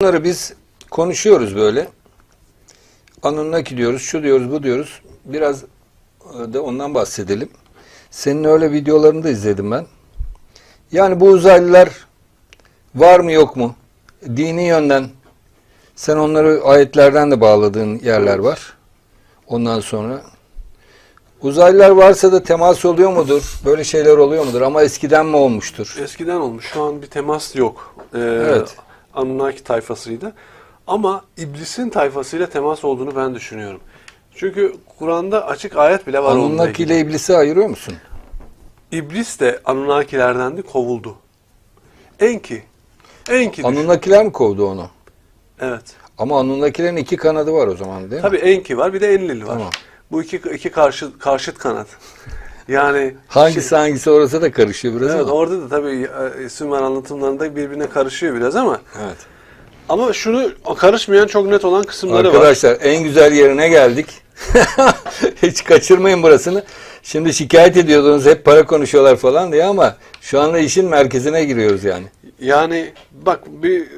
Bunları biz konuşuyoruz böyle. Anunnaki diyoruz, şu diyoruz, bu diyoruz. Biraz e, da ondan bahsedelim. Senin öyle videolarını da izledim ben. Yani bu uzaylılar var mı yok mu? Dini yönden sen onları ayetlerden de bağladığın yerler var. Ondan sonra uzaylılar varsa da temas oluyor mudur? Böyle şeyler oluyor mudur? Ama eskiden mi olmuştur? Eskiden olmuş. Şu an bir temas yok. Ee, Evet. Anunnaki tayfasıydı. Ama iblisin tayfasıyla temas olduğunu ben düşünüyorum. Çünkü Kur'an'da açık ayet bile var Anunnaki ile iblisi ayırıyor musun? İblis de Anunnakilerden de kovuldu. Enki. Enki. Anunnakiler mi kovdu onu? Evet. Ama Anunnakilerin iki kanadı var o zaman değil mi? Tabii Enki var bir de Enlil var. Tamam. Bu iki iki karşı karşıt kanat. Yani Hangisi şey- hangisi orası da karışıyor biraz Evet, ama. orada da tabii e, Sümer anlatımlarında birbirine karışıyor biraz ama Evet. ama şunu karışmayan çok net olan kısımları var. Arkadaşlar en güzel yerine geldik. Hiç kaçırmayın burasını. Şimdi şikayet ediyordunuz hep para konuşuyorlar falan diye ama şu anda işin merkezine giriyoruz yani. Yani bak bir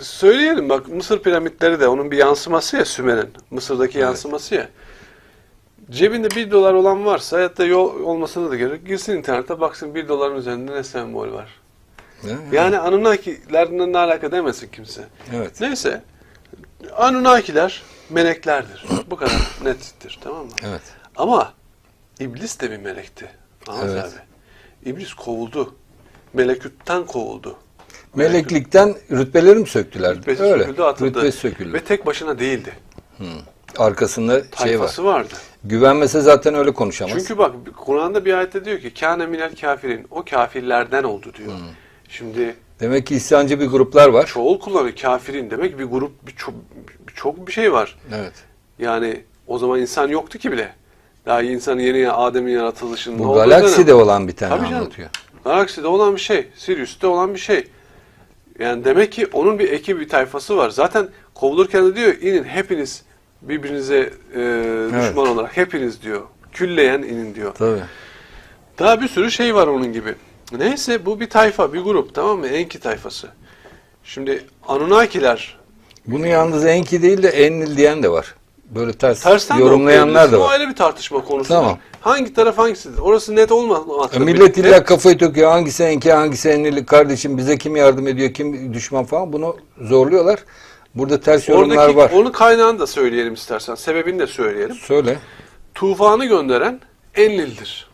söyleyelim bak Mısır piramitleri de onun bir yansıması ya Sümer'in. Mısır'daki yansıması ya. Cebinde bir dolar olan varsa hayatta yol olmasına da gerek. Girsin internete baksın bir doların üzerinde ne sembol var. Mi? Yani Anunnakilerle ne alaka demesin kimse. Evet. Neyse. Anunnakiler meleklerdir. Bu kadar nettir tamam mı? Evet. Ama iblis de bir melekti. Ahmet Evet. abi. İblis kovuldu. Melekütten kovuldu. Meleklikten rütbeleri mi söktüler? Rütbesi Öyle. söküldü, atıldı. Rütbesi söküldü. Ve tek başına değildi. Arkasında şey var. Tayfası vardı. Güvenmese zaten öyle konuşamaz. Çünkü bak Kur'an'da bir ayette diyor ki kâne minel kafirin. O kafirlerden oldu diyor. Şimdi Demek ki isyancı bir gruplar var. çoğul kullanıyor. Kafirin demek bir grup bir çok, bir çok bir şey var. Evet. Yani o zaman insan yoktu ki bile. Daha insanın yeni Adem'in yaratılışının Bu galakside dönem. olan bir tane Tabii canım. anlatıyor. Galakside olan bir şey. Sirius'te olan bir şey. Yani demek ki onun bir ekibi, bir tayfası var. Zaten kovulurken de diyor inin hepiniz birbirinize e, düşman olarak hepiniz diyor. Külleyen inin diyor. Tabii. Daha bir sürü şey var onun gibi. Neyse bu bir tayfa, bir grup tamam mı? Enki tayfası. Şimdi Anunnakiler Bunu yalnız Enki değil de Enlil diyen de var. Böyle ters tersten yorumlayanlar da okuyabilirsin. O var. ayrı bir tartışma konusu. Tamam. Hangi taraf hangisidir? Orası net olmaz. E, Millet illa kafayı töküyor. Hangisi Enki, hangisi Enlil, kardeşim bize kim yardım ediyor, kim düşman falan. Bunu zorluyorlar. Burada ters yorumlar Oradaki, var. onun kaynağını da söyleyelim istersen. Sebebini de söyleyelim. Söyle. Tufanı gönderen Enlil'dir.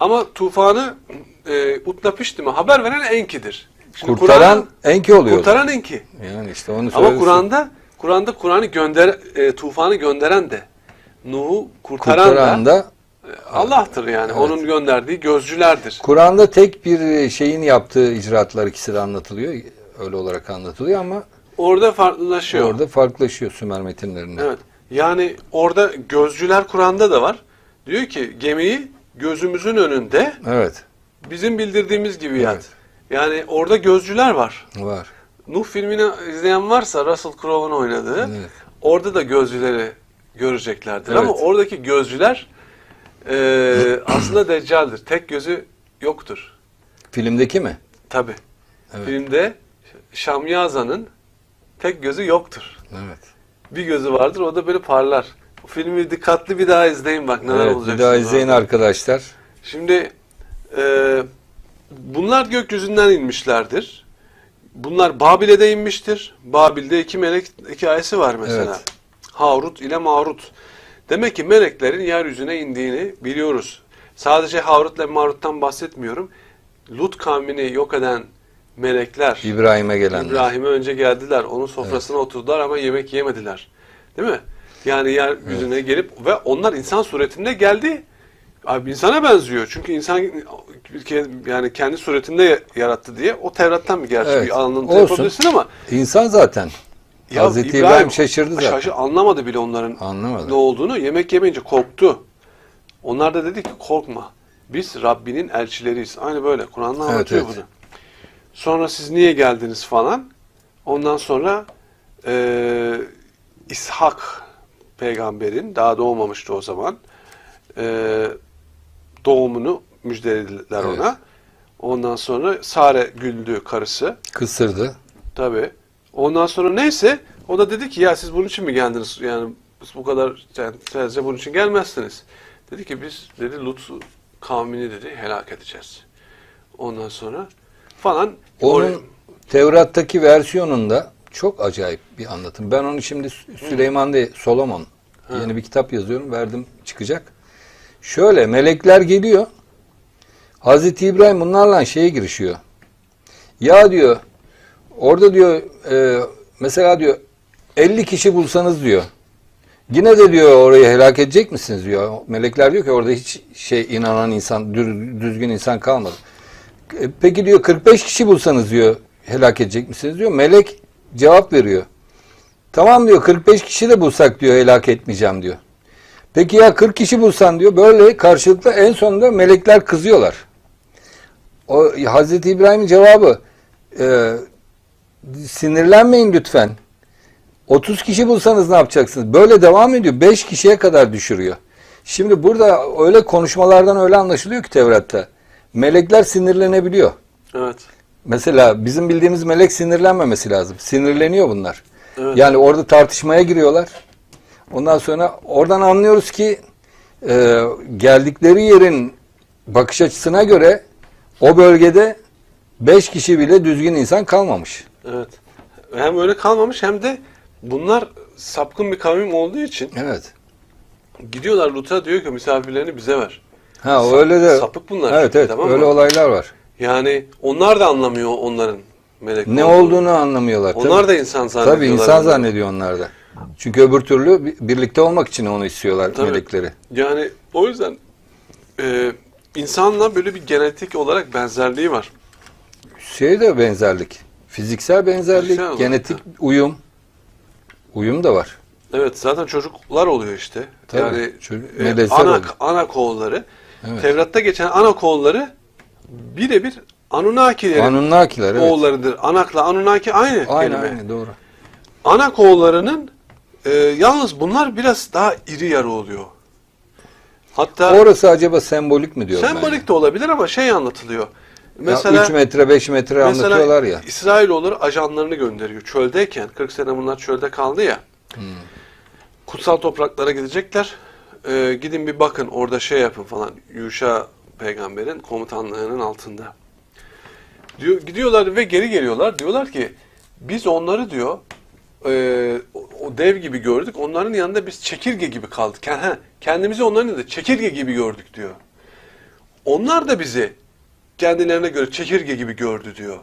Ama tufanı e, Utnapiştim'e haber veren Enki'dir. Şimdi Kurtaran Enki oluyor. kurtaran Enki. Yani işte onu Ama söylüyorsun. Kur'an'da Kur'an'da Kur'an'ı gönder e, tufanı gönderen de Nuh'u kurtaran, Kurtaran da, da Allah'tır yani. Evet. Onun gönderdiği gözcülerdir. Kur'an'da tek bir şeyin yaptığı icraatlar ikisi de anlatılıyor. Öyle olarak anlatılıyor ama Orada farklılaşıyor. orada farklılaşıyor Sümer metinlerinde. Evet. Yani orada gözcüler Kur'an'da da var. Diyor ki gemiyi gözümüzün önünde Evet. bizim bildirdiğimiz gibi yat. Evet. Yani orada gözcüler var. Var. Nuh filmini izleyen varsa Russell Crowe'un oynadığı Evet. orada da gözcüleri göreceklerdir. Ama Evet. oradaki gözcüler e, aslında deccaldir. Tek gözü yoktur. Filmdeki mi? Tabi. Evet. Filmde Şamyaza'nın tek gözü yoktur. Evet. Bir gözü vardır o da böyle parlar. Bu filmi dikkatli bir daha izleyin bak neler evet olacak. bir daha izleyin orada. arkadaşlar. Şimdi e, bunlar gökyüzünden inmişlerdir. Bunlar Babil'e de inmiştir. Babil'de iki melek hikayesi var mesela. Evet. Harut ile Marut. Demek ki meleklerin yeryüzüne indiğini biliyoruz. Sadece Harut ile Marut'tan bahsetmiyorum. Lut kavmini yok eden melekler İbrahim'e gelenler. İbrahim'e önce geldiler. Onun sofrasına oturdular ama yemek yemediler. Değil mi? Yani yeryüzüne gelip ve onlar insan suretinde geldi. Abi insana benziyor. Çünkü insan yani kendi suretinde yarattı diye o Tevrat'tan bir gerçek Evet, bir alıntı yapabilirsin ama İnsan zaten. ya Hazreti İbrahim, şaşırdı zaten. şaşı- anlamadı bile onların Anlamadı. ne olduğunu. Yemek yemeyince korktu. Onlar da dedi ki korkma. Biz Rabbinin elçileriyiz. Aynı böyle. Kur'an'da Evet, anlatıyor evet. bunu. Sonra siz niye geldiniz falan. Ondan sonra eee İshak peygamberin daha doğmamıştı o zaman. eee, doğumunu müjdelediler Evet. ona. Ondan sonra Sare güldü karısı. Kısırdı. Tabi Ondan sonra neyse o da dedi ki ya siz bunun için mi geldiniz? Yani bu kadar yani sadece bunun için gelmezsiniz. Dedi ki biz dedi Lut kavmini dedi helak edeceğiz. Ondan sonra falan Onun Tevrat'taki versiyonunda çok acayip bir anlatım. Ben onu şimdi Sü- Süleyman değil, Solomon. Yeni bir kitap yazıyorum. Verdim çıkacak. Şöyle melekler geliyor. Hazreti İbrahim bunlarla şeye girişiyor. Ya diyor orada diyor e, mesela diyor 50 kişi bulsanız diyor. Yine de diyor orayı helak edecek misiniz diyor. Melekler diyor ki orada hiç şey inanan insan, düzgün insan kalmadı. E, Peki diyor 45 kişi bulsanız diyor helak edecek misiniz diyor. Melek cevap veriyor. Tamam diyor 45 kişi de bulsak diyor helak etmeyeceğim diyor. Peki ya 40 kişi bulsan diyor böyle karşılıklı en sonunda melekler kızıyorlar. O Hazreti İbrahim'in cevabı e, sinirlenmeyin lütfen. 30 kişi bulsanız ne yapacaksınız? Böyle devam ediyor. 5 kişiye kadar düşürüyor. Şimdi burada öyle konuşmalardan öyle anlaşılıyor ki Tevrat'ta. Melekler sinirlenebiliyor. evet. Mesela bizim bildiğimiz melek sinirlenmemesi lazım. Sinirleniyor bunlar. Evet. Yani orada tartışmaya giriyorlar. Ondan sonra oradan anlıyoruz ki e, geldikleri yerin bakış açısına göre o bölgede 5 kişi bile düzgün insan kalmamış. Evet. Hem öyle kalmamış hem de bunlar sapkın bir kavim olduğu için Evet. gidiyorlar Lut'a diyor ki misafirlerini bize ver. Ha Sa- öyle de sapık bunlar Evet çünkü, evet tamam mı? öyle olaylar var. Yani onlar da anlamıyor onların melek Ne olduğunu anlamıyorlar. Onlar tabii. da insan zannediyorlar. Tabii insan zannediyor onlar da. Çünkü öbür türlü bi- birlikte olmak için onu istiyorlar Tabii. melekleri. Yani o yüzden e, insanla böyle bir genetik olarak benzerliği var. Şey de benzerlik. Fiziksel benzerlik, Fiziksel genetik da. uyum. Uyum da var. Evet zaten çocuklar oluyor işte. Tabii, yani çocuk- e, ana, oluyor. ana kolları. Evet. Tevrat'ta geçen ana kolları birebir Anunnakilerin Anunnakiler evet. oğullarıdır. Anakla Anunnaki aynı Aynen kelime. aynen doğru. Ana kollarının e, yalnız bunlar biraz daha iri yarı oluyor. Hatta Orası acaba sembolik mi diyorum sembolik de olabilir ama şey anlatılıyor. Mesela ya 3 metre 5 metre Mesela anlatıyorlar ya. İsrailoğulları ajanlarını gönderiyor. Çöldeyken 40 sene bunlar çölde kaldı ya. Hmm. Kutsal topraklara gidecekler. Ee, gidin bir bakın orada şey yapın falan. Yuşa peygamberin komutanlığının altında. Diyor, gidiyorlar ve geri geliyorlar. Diyorlar ki biz onları diyor e, o- dev gibi gördük. Onların yanında biz çekirge gibi kaldık. Kendimizi onların yanında çekirge gibi gördük diyor. Onlar da bizi kendilerine göre çekirge gibi gördü diyor.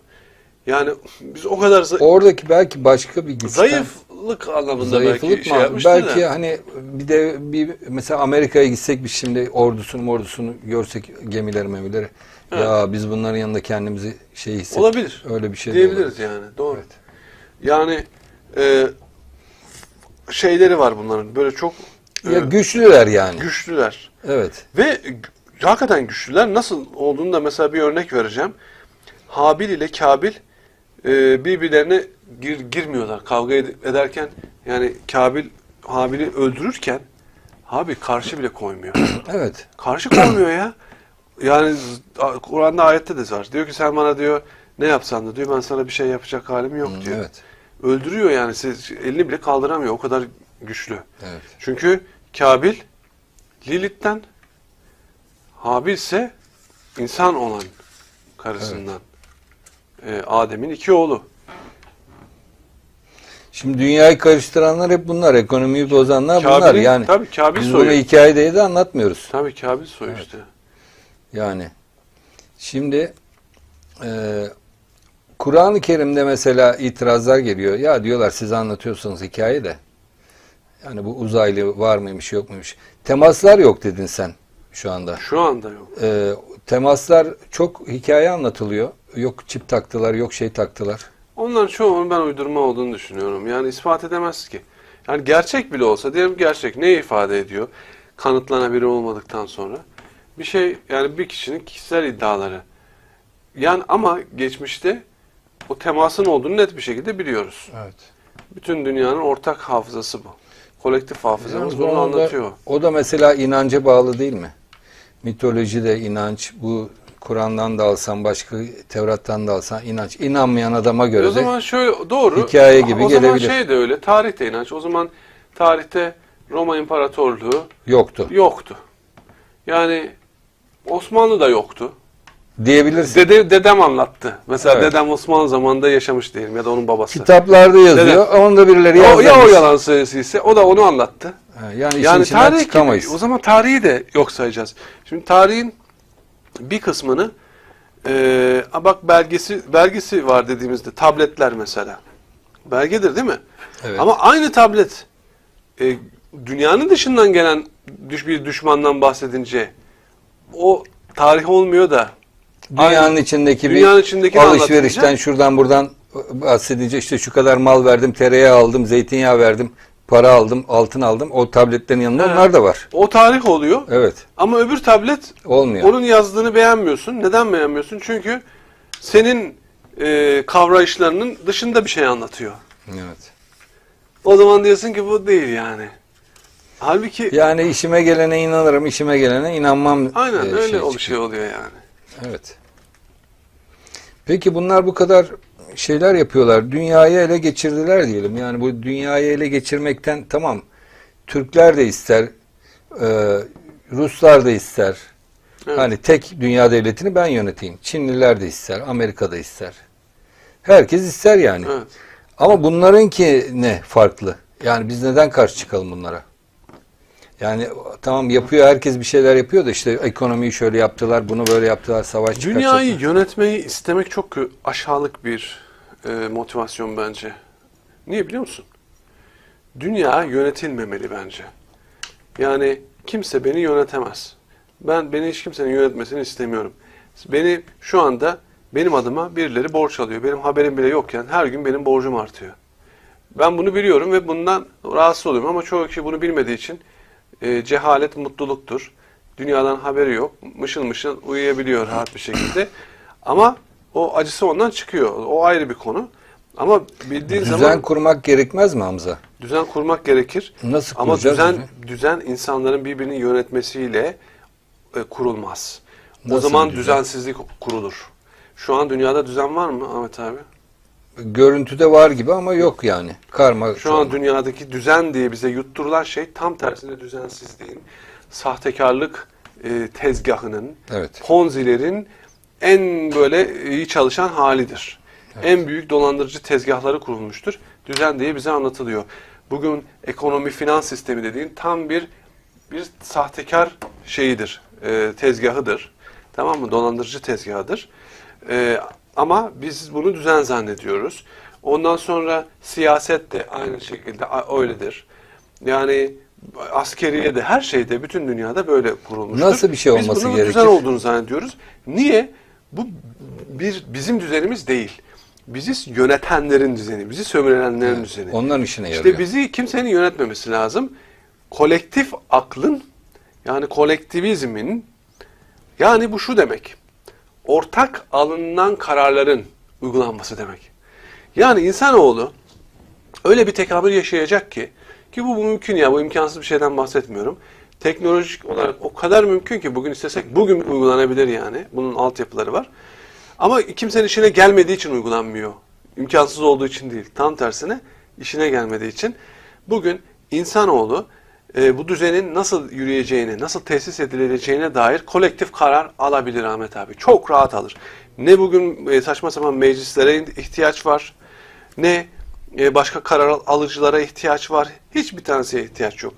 Yani biz o kadar za- Oradaki belki başka bir güçten. zayıflık anlamında belki Zayıflık şey mı? yapmıştır belki da. hani bir de bir mesela Amerika'ya gitsek biz şimdi ordusunu ordusunu görsek gemileri memileri. Ya biz bunların yanında kendimizi şey hisset. Olabilir. Öyle bir şey de Diyebiliriz yani. Doğru. Evet. Yani e, şeyleri var bunların. Böyle çok e, Ya güçlüler yani. güçlüler. Evet. Ve gü- hakikaten güçlüler. Nasıl olduğunu da mesela bir örnek vereceğim. Habil ile Kabil e, birbirlerine gir, girmiyorlar. Kavga ed- ederken yani Kabil Habil'i öldürürken Habil karşı bile koymuyor. Evet. Karşı koymuyor ya. Yani Kur'an'da ayette de var. Diyor ki sen bana diyor ne yapsan da diyor ben sana bir şey yapacak halim yok diyor. Evet. Öldürüyor yani siz elini bile kaldıramıyor. O kadar güçlü. Evet. Çünkü Kabil Lilith'ten Habil ise insan olan karısından. Ee, Adem'in iki oğlu. Şimdi dünyayı karıştıranlar hep bunlar. Ekonomiyi bozanlar bunlar. Kabil'in- Yani tabii Kabil biz soyu. bunu hikayede de anlatmıyoruz. Tabii Kabil soyu işte. Yani şimdi e, Kur'an-ı Kerim'de mesela itirazlar geliyor. Ya diyorlar siz anlatıyorsunuz hikaye de. Yani bu uzaylı var mıymış yok muymuş. Temaslar yok dedin sen şu anda. Şu anda yok. E, temaslar çok hikaye anlatılıyor. Yok çip taktılar, yok şey taktılar. Onların çoğunun ben uydurma olduğunu düşünüyorum. Yani ispat edemez ki. Yani gerçek bile olsa diyelim gerçek ne ifade ediyor? Kanıtlanabilir olmadıktan sonra. Bir şey yani bir kişinin kişisel iddiaları. Yani ama geçmişte o temasın olduğunu net bir şekilde biliyoruz. Evet. Bütün dünyanın ortak hafızası bu. Kolektif hafızamız bunu Yalnız onu da- anlatıyor. O da mesela inanca bağlı değil mi? Mitoloji de inanç, bu Kur'an'dan da alsan, başka Tevrat'tan da alsan inanç. İnanmayan adama göre o zaman de şöyle doğru. hikaye gibi o zaman gelebilir. şey de öyle. Tarihte inanç. O zaman tarihte Roma İmparatorluğu yoktu yoktu. Yani Osmanlı da yoktu. diyebilirsin. Dede, dedem anlattı. Mesela Evet. dedem Osmanlı zamanında yaşamış diyelim ya da onun babası. Kitaplarda yazıyor. Onu da birileri O, yazmış. ya o yalan söylediyse o da onu anlattı. Yani işin Yani içinden tarih çıkamayız. gibi, o zaman tarihi de yok sayacağız. Şimdi tarihin bir kısmını eee a bak belgesi belgesi var dediğimizde tabletler mesela. Belgedir değil mi? Evet. Ama aynı tablet e, dünyanın dışından gelen düş bir düşmandan bahsedince o tarih olmuyor da Dünyanın aynı- içindeki dünyanın bir içindekini alışverişten şuradan buradan bahsedince işte şu kadar mal verdim, tereyağı aldım, zeytinyağı verdim, para aldım, altın aldım. O tabletlerin yanında Evet. onlar da var. o tarih oluyor. Evet. Ama öbür tablet Olmuyor. Onun yazdığını beğenmiyorsun. Neden beğenmiyorsun? Çünkü senin e, kavrayışlarının dışında bir şey anlatıyor. Evet. O zaman diyorsun ki bu değil yani. Halbuki Yani işime gelene inanırım, işime gelene inanmam. aynen e, öyle şey o bir çıkıyor. şey oluyor yani. Evet. Peki bunlar bu kadar şeyler yapıyorlar. Dünyayı ele geçirdiler diyelim. Yani bu dünyayı ele geçirmekten tamam. Türkler de ister, e, Ruslar da ister. Evet. Hani tek dünya devletini ben yöneteyim. Çinliler de ister, Amerika da ister. Herkes ister yani. Evet. Ama bunlarınki ne farklı? Yani biz neden karşı çıkalım bunlara? Yani tamam yapıyor herkes bir şeyler yapıyor da işte ekonomiyi şöyle yaptılar, bunu böyle yaptılar, savaş Dünyayı yönetmeyi istemek çok aşağılık bir e, motivasyon bence. Niye biliyor musun? Dünya yönetilmemeli bence. Yani kimse beni yönetemez. Ben beni hiç kimsenin yönetmesini istemiyorum. Beni şu anda benim adıma birileri borç alıyor. Benim haberim bile yokken her gün benim borcum artıyor. Ben bunu biliyorum ve bundan rahatsız oluyorum ama çoğu kişi bunu bilmediği için e, cehalet mutluluktur. Dünyadan haberi yok. Mışıl mışıl uyuyabiliyor rahat bir şekilde. Ama o acısı ondan çıkıyor. O ayrı bir konu. Ama bildiğin Düzen zaman kurmak gerekmez mi Hamza? düzen kurmak gerekir. Nasıl Ama düzen düzeni? düzen insanların birbirini yönetmesiyle e, kurulmaz. o Nasıl zaman bir düzen? düzensizlik kurulur. Şu an dünyada düzen var mı Ahmet abi? Görüntüde var gibi ama yok yani. Karma. Şu an dünyadaki düzen diye bize yutturulan şey tam tersine düzensizliğin, sahtekarlık e, tezgahının, Evet. ponzilerin en böyle iyi çalışan halidir. En büyük dolandırıcı tezgahları kurulmuştur. Düzen diye bize anlatılıyor. Bugün ekonomi finans sistemi dediğin tam bir bir sahtekar şeyidir, e, tezgahıdır. Tamam mı? Dolandırıcı tezgahıdır. E, ama biz bunu düzen zannediyoruz. Ondan sonra siyaset de aynı şekilde öyledir. Yani askeriye de her şeyde bütün dünyada böyle kurulmuştur. Nasıl bir şey olması Biz bunun gerekir? düzen olduğunu zannediyoruz. Niye? Bu bir bizim düzenimiz değil. Bizi yönetenlerin düzeni, bizi sömürenlerin düzeni. Onların işine yarıyor. İşte bizi kimsenin yönetmemesi lazım. Kolektif aklın yani kolektivizmin yani bu şu demek. Ortak alınan kararların uygulanması demek. Yani insanoğlu öyle bir tekamül yaşayacak ki ki bu mümkün ya bu imkansız bir şeyden bahsetmiyorum. Teknolojik olarak o kadar mümkün ki bugün istesek bugün uygulanabilir yani. Bunun altyapıları var. Ama kimsenin işine gelmediği için uygulanmıyor. İmkansız olduğu için değil. Tam tersine işine gelmediği için. Bugün insanoğlu e, bu düzenin nasıl yürüyeceğini, nasıl tesis edileceğine dair kolektif karar alabilir Ahmet abi. Çok rahat alır. Ne bugün e, saçma sapan meclislere ihtiyaç var, ne başka karar alıcılara ihtiyaç var. Hiçbir tanesiye ihtiyaç yok.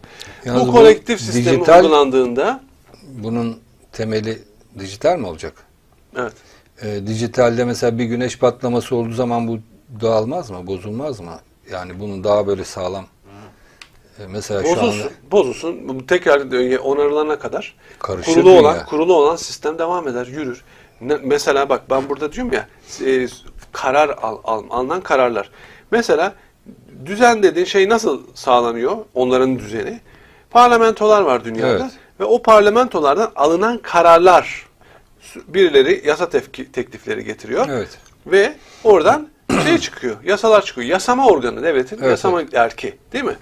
Yalnız bu bu kolektif sistem dijital- uygulandığında Bunun temeli dijital mi olacak? evet. E, dijitalde mesela bir güneş patlaması olduğu zaman bu dağılmaz mı? Bozulmaz mı? Yani bunun daha böyle sağlam. E, mesela şu Bozulsun, anda bozulsun. Bu Tekrar onarılana kadar Karışır kurulu olan kurulu olan sistem devam eder, yürür. Ne- mesela bak ben burada diyorum ya e, karar al, al- alınan kararlar. Mesela düzen dediğin şey nasıl sağlanıyor? Onların düzeni. Parlamentolar var dünyada Evet. ve o parlamentolardan alınan kararlar birileri yasa tefki- teklifleri getiriyor. Evet. Ve oradan şey çıkıyor, yasalar çıkıyor. Yasama organı devletin, Evet, yasama erki değil mi?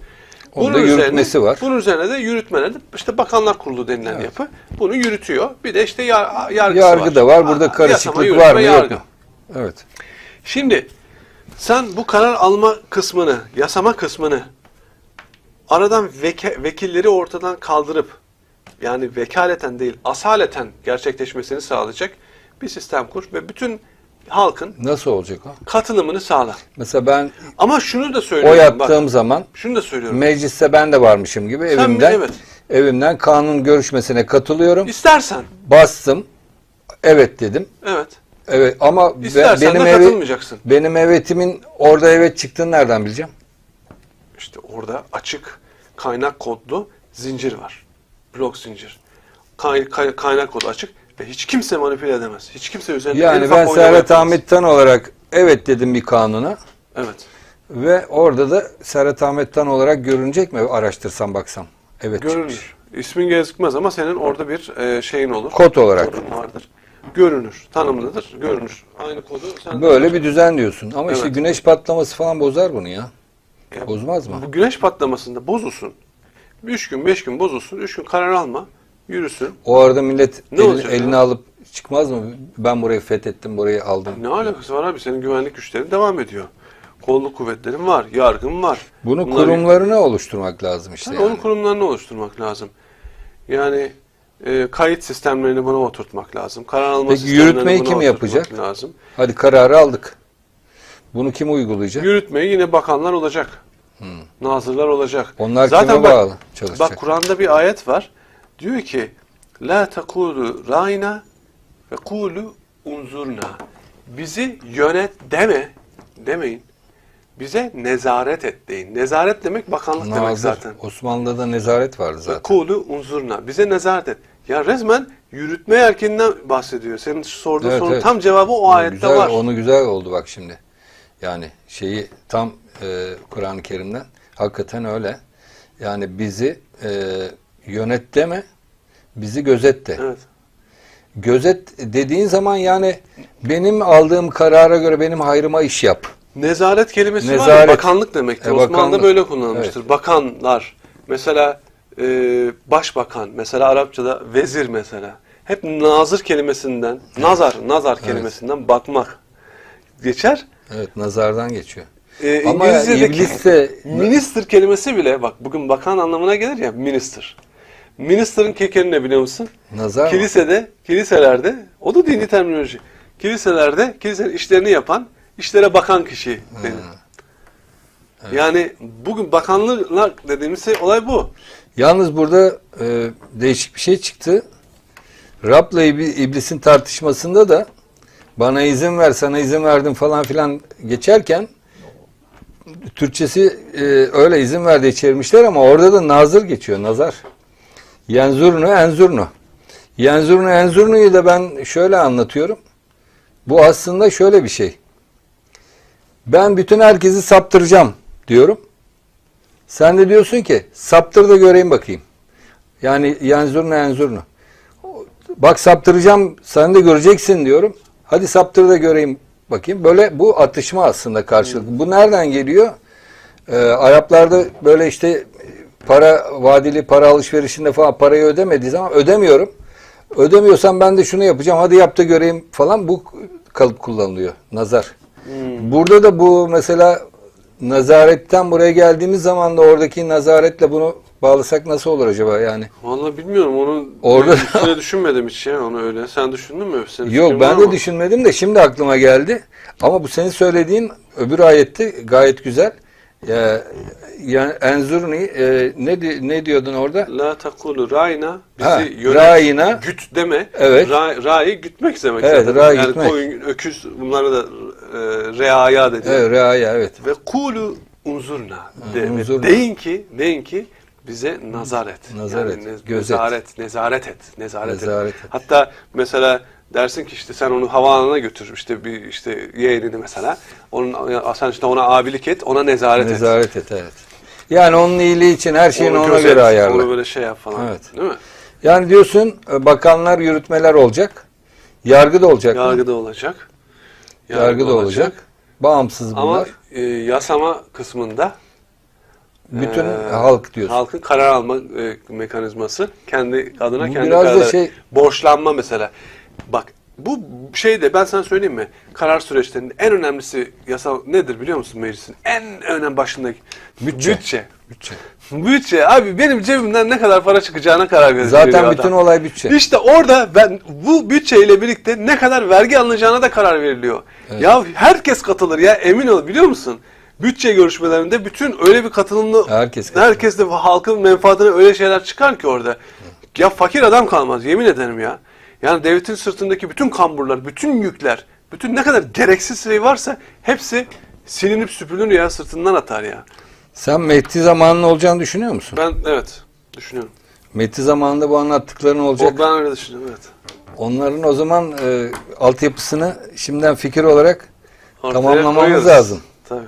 Onun da yürütmesi var. Bunun üzerine de yürütmeler de işte Bakanlar Kurulu denilen Evet. yapı bunu yürütüyor. Bir de işte yar, yargısı Yargı var. da var. Burada Ha, karışıklık yasama, var mı yok mu? Evet. Şimdi sen bu karar alma kısmını, yasama kısmını aradan veke- vekilleri ortadan kaldırıp yani vekaleten değil asaleten gerçekleşmesini sağlayacak bir sistem kur ve bütün halkın Nasıl olacak o? katılımını sağla. Mesela ben Ama şunu da o söylüyorum. bak, yaptığım zaman şunu da söylüyorum. mecliste ben de varmışım gibi Sen- evimden evet. evimden kanun görüşmesine katılıyorum. İstersen. Bastım. Evet dedim. Evet. Evet ama İstersen benim de evi, katılmayacaksın. benim evetimin orada evet çıktığını nereden bileceğim? İşte orada açık kaynak kodlu zincir var. Blok zincir. Kay- kay- kaynak kodu açık ve hiç kimse manipüle edemez. Hiç kimse üzerinde Yani ben Serhat. Ahmet Tan olarak evet dedim bir kanuna Evet. ve orada da Serhat Ahmet Tan olarak görünecek mi araştırsam baksam? Evet çıkmış. Görünür. İsmin gözükmez ama senin orada bir e, şeyin olur. Kod olarak. Kodun vardır. Görünür. Tanımlıdır. Görünür. Aynı kodu sen Böyle bir düzen diyorsun. Ama işte Evet. güneş patlaması falan bozar bunu ya. Bozmaz mı? Bu güneş patlamasında bozulsun. Üç gün, beş gün bozulsun. Üç gün karar alma. Yürüsün. O arada millet Ne elini, olacak elini ya? alıp çıkmaz mı? Ben burayı fethettim, burayı aldım. Ne alakası var abi? Senin güvenlik güçlerin devam ediyor. Kolluk kuvvetlerin var. Yargın var. Bunu Bunlar- kurumlarını oluşturmak lazım işte. Tabii yani. onun kurumlarını oluşturmak lazım. Yani e, kayıt sistemlerini buna oturtmak lazım. Karar alma Peki sistemlerini yürütmeyi buna kim oturtmak yapacak? Lazım. Hadi kararı aldık. Bunu kim uygulayacak? Yürütmeyi yine bakanlar olacak. Nazırlar olacak. Onlar Zaten kime bak, bağlı çalışacak? Bak Kur'an'da bir ayet var. Diyor ki La tekulu rayna ve kulu unzurna. Bizi yönet deme. Demeyin. Bize nezaret et deyin. Nezaret demek bakanlık demek Nazır. zaten. Osmanlı'da da nezaret vardı zaten. kulu unzurna. Bize nezaret et. Ya resmen yürütme erkeninden bahsediyor. Senin sorduğun Evet, sorunun evet. tam cevabı o ayette güzel, var. Onu güzel oldu bak şimdi. Yani şeyi tam e, Kur'an-ı Kerim'den hakikaten öyle. Yani bizi e, yönet deme, bizi gözet de. Evet. Gözet dediğin zaman yani benim aldığım karara göre benim hayrıma iş yap. Nezaret kelimesi var ya, Nezaret. bakanlık demektir. E, Osmanlı'da bakanlık. böyle kullanılmıştır. Bakanlar, mesela e, başbakan, mesela Arapçada vezir mesela. Hep nazır kelimesinden, nazar, nazar kelimesinden bakmak geçer. Evet nazardan geçiyor. E, Ama İngilizce'deki iblis de minister kelimesi bile bak bugün bakan anlamına gelir ya minister. Minister'ın kekeri ne biliyor musun? nazar mı? Kilisede, kiliselerde, o da dini terminoloji. Kiliselerde, kilisenin işlerini yapan, işlere bakan kişi denir. Yani bugün bakanlıklar dediğimiz şey, olay bu. Yalnız burada e, değişik bir şey çıktı. Rab'la İb- iblisin tartışmasında da bana izin ver, sana izin verdim falan filan geçerken Türkçesi e, öyle izin ver diye çevirmişler ama orada da nazır geçiyor, nazar. Yenzurnu, enzurnu. Yenzurnu, enzurnu'yu da ben şöyle anlatıyorum. Bu aslında şöyle bir şey. Ben bütün herkesi saptıracağım diyorum. Sen de diyorsun ki saptır da göreyim bakayım. Yani yenzurnu enzurnu. Bak saptıracağım sen de göreceksin diyorum. Hadi saptır da göreyim bakayım. Böyle bu atışma aslında karşılıklı. Bu nereden geliyor? Ee, Araplarda böyle işte para vadeli para alışverişinde falan parayı ödemediği zaman ödemiyorum. Ödemiyorsam ben de şunu yapacağım. Hadi yap da göreyim falan. Bu kalıp kullanılıyor. Nazar. Burada da bu mesela nazaretten buraya geldiğimiz zaman da oradaki nazaretle bunu bağlasak nasıl olur acaba yani? Vallahi bilmiyorum onu Orada- üstüne düşünmedim hiç ya onu öyle. Sen düşündün mü? Senin Yok ben de mı? düşünmedim de şimdi aklıma geldi. Ama bu senin söylediğin öbür ayette gayet güzel. Ya, yani enzurni e, ne ne diyordun orada? La takulu rayna bizi Ha, yönet, rayna. güt deme. Evet. Ra, ra'yı gütmek demek Evet, zaten. ra'yı yani gütmek. koyun, öküz bunları da reaya dedi. Evet, reaya evet. Ve kulu unzurna de, unzurna. deyin ki deyin ki bize nazar et. Nazar yani et, nez- gözet. Nezaret, nezaret et. Nezaret, Nezaret et. et. Hatta mesela dersin ki işte sen onu havaalanına götür işte bir işte yeğenini mesela. Onun sen işte ona abilik et, ona nezaret, et. Nezaret et evet. Yani onun iyiliği için her şeyini Onu ona gözet, göre ayarla. Onu böyle şey yap falan. Evet. Değil mi? Yani diyorsun e, bakanlar, yürütmeler olacak. Yargı da olacak. mı? Yargı da olacak. Yargı da olacak. Bağımsız bunlar. Ama e, yasama kısmında Bütün Ee, halk diyorsun. Halkın karar alma e, mekanizması. Kendi adına Bu kendi biraz da şey- Borçlanma mesela. Bak bu şey de ben sana söyleyeyim mi? Karar süreçlerinin en önemlisi yasal nedir biliyor musun meclisin? En önemli başındaki Bütçe. Bütçe. Bütçe. Bütçe. Abi benim cebimden ne kadar para çıkacağına karar veriyor Zaten adam. bütün olay bütçe. İşte orada ben bu bütçeyle birlikte ne kadar vergi alınacağına da karar veriliyor. Ya herkes katılır ya emin ol biliyor musun? Bütçe görüşmelerinde bütün öyle bir katılımlı Herkes katılır. herkes de halkın menfaatine öyle şeyler çıkar ki orada. Ya fakir adam kalmaz yemin ederim ya. Yani devletin sırtındaki bütün kamburlar, bütün yükler, bütün ne kadar gereksiz şey varsa hepsi silinip süpürülür ya sırtından atar ya. Sen Mehdi zamanının olacağını düşünüyor musun? Ben evet düşünüyorum. Mehdi zamanında bu anlattıkların olacak. O, ben öyle düşünüyorum evet. Onların o zaman e, altyapısını şimdiden fikir olarak Ortaya tamamlamamız koyuyoruz. lazım. Tabii.